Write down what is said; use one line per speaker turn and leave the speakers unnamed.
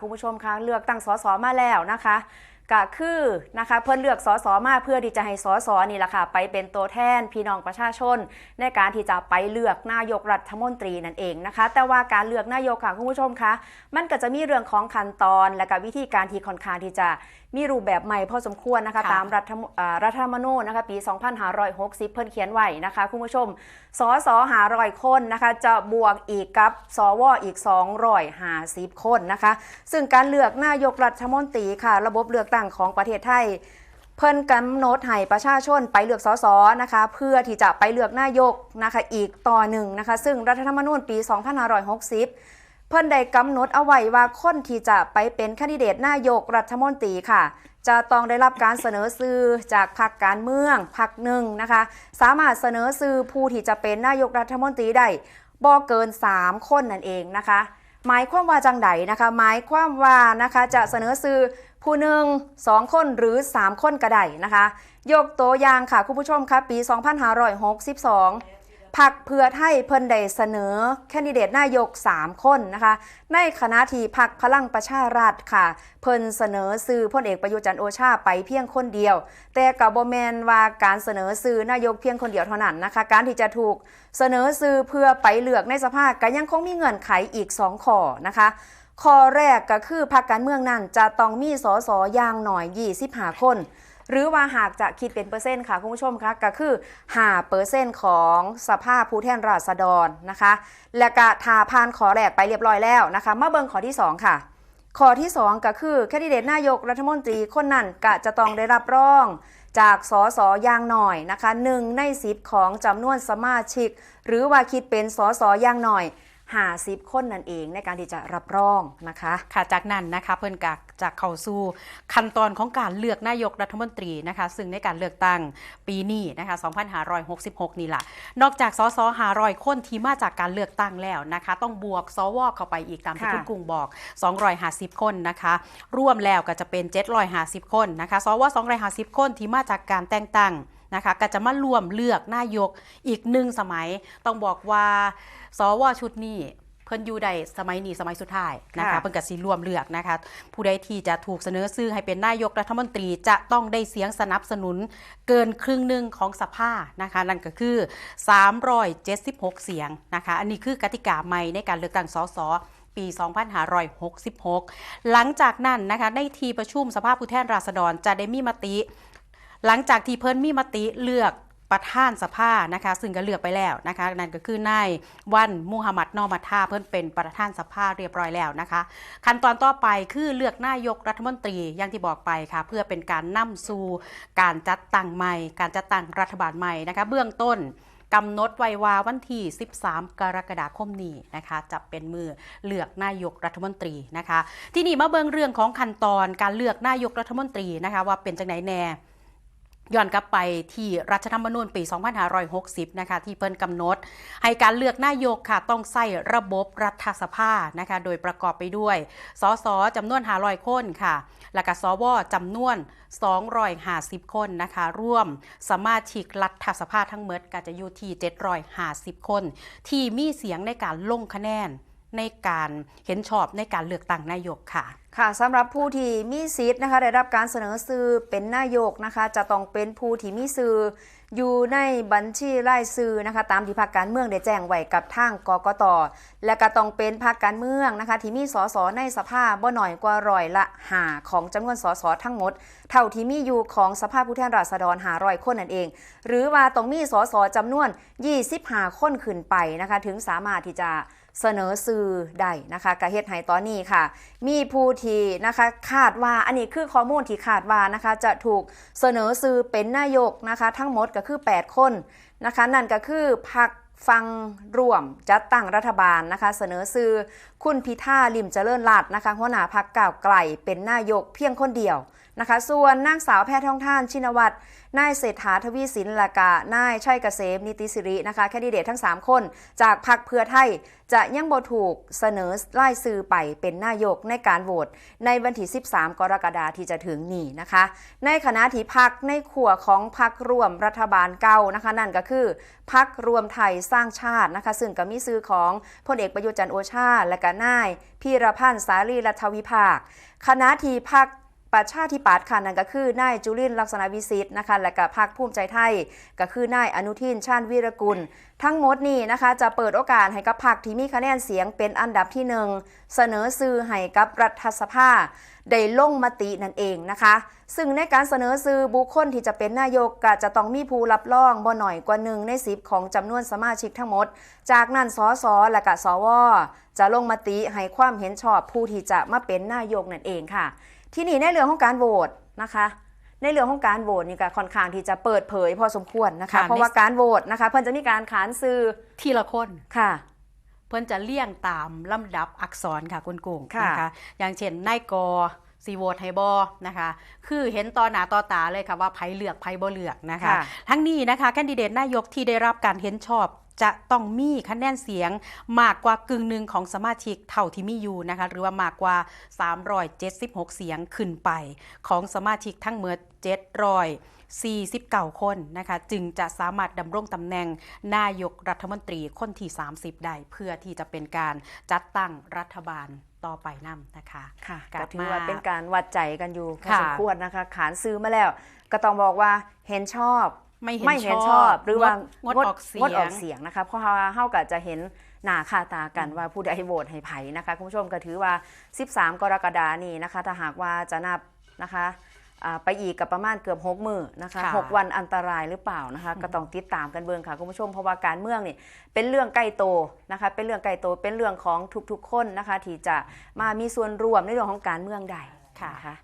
คุณผู้ชมคะเลือกตั้งสสมาแล้วนะคะ ก็คือนะคะเพิ่นเลือกสสมาเพื่อที่จะให้สสนี่แหละค่ะไปเป็นตัวแทนพี่น้องประชาชน ในการที่จะไปเลือกนายกรัฐมนตรีนั่นเองนะคะ แต่ว่าการเลือกนายกค่ะคุณผู้ชมคะมันก็จะมีเรื่องของขั้นตอน และก็วิธีการที่ค่อนข้างที่จะมีรูปแบบใหม่พอสมควรนะคะ
ค่ะ
ตามรัฐธรรมอ่ารัฐธรรมนูญนะคะปี 2560 เพิ่นเขียนไว้นะคะคุณผู้ชมสสหารอยคนนะคะจะบวกอีกกับสวอีก 250 คนนะคะ ซึ่งการเลือกนายกรัฐมนตรีค่ะ ระบบเลือกตั้งของประเทศไทย เพิ่นกำหนดให้ประชาชนไปเลือกสสนะคะเพื่อที่จะไปเลือกนายกนะคะอีกต่อหนึ่งนะคะซึ่งรัฐธรรมนูญปี 2560 เพิ่นได้กำหนดเอาไว้ว่าคนที่จะไปเป็นคนดิเดตนายกรัฐมนตรีค่ะจะต้องได้รับการเสนอชื่อจากพรรคการเมืองพรรคหนึ่งนะคะ สามารถเสนอชื่อผู้ที่จะเป็นนายกรัฐมนตรีได้บ่เกิน 3 คนนั่นเองนะคะ หมายความว่าจังใดนะคะ หมายความว่านะคะจะเสนอชื่อ ผู้หนึ่งสองคนหรือ 3 คนก็ได้นะคะ ยกตัวอย่างค่ะคุณผู้ชมคะปี 2562พักเพื่อไทยเพิ่นได้เสนอ แคนดิเดตนายก 3 คนนะคะ ในคณะที่พักพลังประชารัฐค่ะ เพิ่นเสนอซื้อพลเอกประยุจันโอชาไปเพียงคนเดียว แต่กับบแมนว่าการเสนอซื้อนายกเพียงคนเดียวเท่านั้นนะคะ การที่จะถูกเสนอซื้อเพื่อไปเลือกในสภาก็ยังคงมีเงื่อนไขอีก 2 ข้อนะคะ ข้อแรกก็คือพรรคการเมืองนั้นจะต้องมีสสอย่างหน่อย 25 คน หรือว่าหากจะคิดเป็นเปอร์เซ็นต์ค่ะคุณผู้ชมคะก็คือ5เปอร์เซ็นต์ของสภาพผู้แทนราษฎรนะคะ และก็ทาผ่านขอแรกไปเรียบร้อยแล้วนะคะ มาเบิ่งขอที่ 2 ค่ะข้อที่ 2 ก็คือแคนดิเดตนายกรัฐมนตรีคนนั้นก็จะต้องได้รับรอง จากสสอย่างหน่อยนะคะหนึ่งในสิบของจำนวนสมาชิก หรือว่าคิดเป็นสสอย่างหน่อย 50คนนั่นเองในการที่จะรับรองนะคะ
ค่ะจากนั้นนะคะเพิ่นกากจากเข้าสู่ขั้นตอนของการเลือกนายกรัฐมนตรีนะคะ ซึ่งในการเลือกตั้งปีนี้นะคะ2566 นี่แหละนอกจากสส500คนที่มาจากการเลือกตั้งแล้วนะคะ ต้องบวกสวเข้าไปอีกตามที่
ค่ะ
คุณกรุงบอก 250 คนนะคะร่วมแล้วก็จะเป็น 750 คนนะคะสว250 คนที่มาจากการแต่งตั้ง นะคะก็จะมารวมเลือกนายกอีกหนึ่งสมัย ต้องบอกว่าสวชุดนี้เพิ่นอยู่ใดสมัยนี้สมัยสุดท้ายนะคะ
ค่ะ
เพิ่นก็สิรวมเลือกนะคะผู้ใดที่จะถูกเสนอชื่อให้เป็นนายกรัฐมนตรีจะต้องได้เสียงสนับสนุนเกินครึ่งหนึ่งของสภานะคะนั่นก็คือ 376 เสียงนะคะอันนี้คือกติกาใหม่ในการเลือกตั้งสสปี 2566 หลังจากนั้นนะคะในที่ประชุมสภาพผู้แทนราษฎรจะได้มีมติ หลังจากที่เพิ่นมีมติเลือกประธานสภานะคะ ซึ่งก็เลือกไปแล้วนะคะ นั่นก็คือนายวันมูฮัมหมัดนอมัทธาเพิ่นเป็นประธานสภาเรียบร้อยแล้วนะคะ ขั้นตอนต่อไปคือเลือกนายกรัฐมนตรีอย่างที่บอกไปค่ะ เพื่อเป็นการนำสู่การจัดตั้งใหม่ การจัดตั้งรัฐบาลใหม่นะคะ เบื้องต้นกำหนดไว้ว่าวันที่ 13 กรกฎาคมนี้นะคะ จะเป็นมือเลือกนายกรัฐมนตรีนะคะ ที่นี่มาเบิ่งเรื่องของขั้นตอนการเลือกนายกรัฐมนตรีนะคะ ว่าเป็นจังไหนแน่ ย้อนกลับไปที่รัฐธรรมนูญปี 2560 นะคะที่เพิ่นกำหนด ให้การเลือกนายกค่ะต้องใส่ระบบรัฐสภานะคะโดยประกอบไปด้วยสสจำนวน 500 คนค่ะ และก็สวจำนวน 250 คนนะคะร่วมสมาชิกรัฐสภาทั้งหมดก็จะอยู่ที่ 750 คน ที่มีเสียงในการลงคะแนน ในการเห็นชอบในการเลือกตั้งนายกค่ะ
ค่ะสำหรับผู้ที่มีสิทธิ์นะคะได้รับการเสนอชื่อเป็นนายกนะคะ จะต้องเป็นผู้ที่มีชื่ออยู่ในบัญชีรายชื่อนะคะ ตามที่พรรคการเมืองได้แจ้งไว้กับทางกกตและก็ต้องเป็นพรรคการเมืองนะคะ ที่มีสสในสภาบ่หน่อยกว่าร้อยละหาของจำนวนสสทั้งหมด เท่าที่มีอยู่ของสภาผู้แทนราษฎร500คนนั่นเอง หรือว่าต้องมีสสจำนวน 25 คนขึ้นไปนะคะ ถึงสามารถที่จะ เสนอสื่อได้นะคะกระเฮ็ดให้ตอนนี้ค่ะ มีผู้ที่นะคะคาดว่าอันนี้คือข้อมูลที่คาดว่านะคะจะถูกเสนอสื่อเป็นนายกนะคะ ทั้งหมดก็คือ 8 คนนะคะ นั่นก็คือพรรค ฟังร่วมจัดตั้งรัฐบาลนะคะเสนอสื่อคุณพิธาลิมเจริญรัตน์นะคะหัวหน้าพักก้าวไกลเป็นนายกเพียงคนเดียวนะคะส่วนนางสาวแพทย์ทองท่านชินวัตรนายเศรษฐาทวีสินละกานายชัยเกษมนิติสิรินะคะแคนดิเดตทั้ง 3 คน จากพรรคเพื่อไทย จะยังบ่ถูกเสนอไล่ซื้อไปเป็นนายกในการโหวตในวันที่ 13 กรกฎาคมที่จะถึงนี้นะคะ ในขณะที่พักในขัวของพักร่วมรัฐบาลเก่านะคะ นั่นก็คือพักรวมไทยสร้างชาตินะคะ ซึ่งก็มีซื้อของพลเอกประยุจันโอชา และก็นายพีรพันธ์สารีรัฐวิภาค คณะที่พัก ประชาธิปัตย์ค่ะนั่นก็คือนายจุลินลักษณะวิสิทธิ์นะคะและก็พักภูมิใจไทย ก็คือนายอนุทินชาญวีรกุล ทั้งหมดนี้นะคะจะเปิดโอกาสให้กับพรรคที่มีคะแนนเสียงเป็นอันดับที่หนึ่งเสนอซื่อให้กับรัฐสภาได้ลงมตินั่นเองนะคะ ซึ่งในการเสนอซื่อบุคคลที่จะเป็นนายกก็จะต้องมีผู้รับรองบ่หน่อยกว่าหนึ่งในสิบของจำนวนสมาชิกทั้งหมด จากนั้นสสและก็สวจะลงมติให้ความเห็นชอบผู้ที่จะมาเป็นนายกนั่นเองค่ะ ที่นี่ในเรื่องของการโหวตนะคะ ในเรื่องของการโหวตนี่ก็ค่อนข้างที่จะเปิดเผยพอสมควรนะคะ
ค่ะ
เพราะว่าการโหวตนะคะ เพิ่นจะมีการขานซื้อ
ทีละคน
ค่ะ
เพิ่นจะเลี่ยงตามลำดับอักษรค่ะคุณกุ้ง
ค่ะ
นะคะอย่างเช่นนายกอสีโหวตไฮบอนะคะ คือเห็นต่อหน้าต่อตาเลยค่ะว่าไผเลือกไผบ่เลือกนะคะ
ค่ะ
ทั้งนี้นะคะแคนดิเดตนายกที่ได้รับการเห็นชอบ จะต้องมีคะแนนเสียงมากกว่ากึ่งหนึ่งของสมาชิกเท่าที่มีอยู่นะคะหรือว่ามากกว่า 376 เสียงขึ้นไป ของสมาชิกทั้งหมด749 คนนะคะจึงจะสามารถดำรงตำแหน่งนายกรัฐมนตรีคนที่ 30 ได้ เพื่อที่จะเป็นการจัดตั้งรัฐบาลต่อไปนำนะคะ
ค่ะ
กลั
ก็
บ
ถือว่า
มา
เป็นการวัดใจกันอยู่พอ
ค่ะ
สมควรนะคะ ขานซื้อมาแล้ว ก็ต้องบอกว่าเห็นชอบ
ไม่เห็น
ไม่เห็น
ช
ช
อ
อบบหรือว่าง
ดงดออกเสียง
งดออกเสียงนะคะเพราะว่าเฮาก็จะเห็นหน้าค่าตากันว่าผู้ใดโหวตให้ไผนะคะคุณผู้ชมก็ถือว่า 13 กรกฎานี้นะคะ ถ้าหากว่าจะนับนะคะอ่าไปอีกกับประมาณเกือบ6มือนะคะ
ค่ะ
หกวันอันตรายหรือเปล่านะคะก็ต้องติดตามกันเบิ่งค่ะคุณผู้ชมเพราะว่าการเมืองนี่เป็นเรื่องใกล้โตนะคะเป็นเรื่องใกล้โตเป็นเรื่องของทุกๆคนนะคะที่จะมามีส่วนร่วมในเรื่องของการเมืองใด
ค่ะ
นะคะ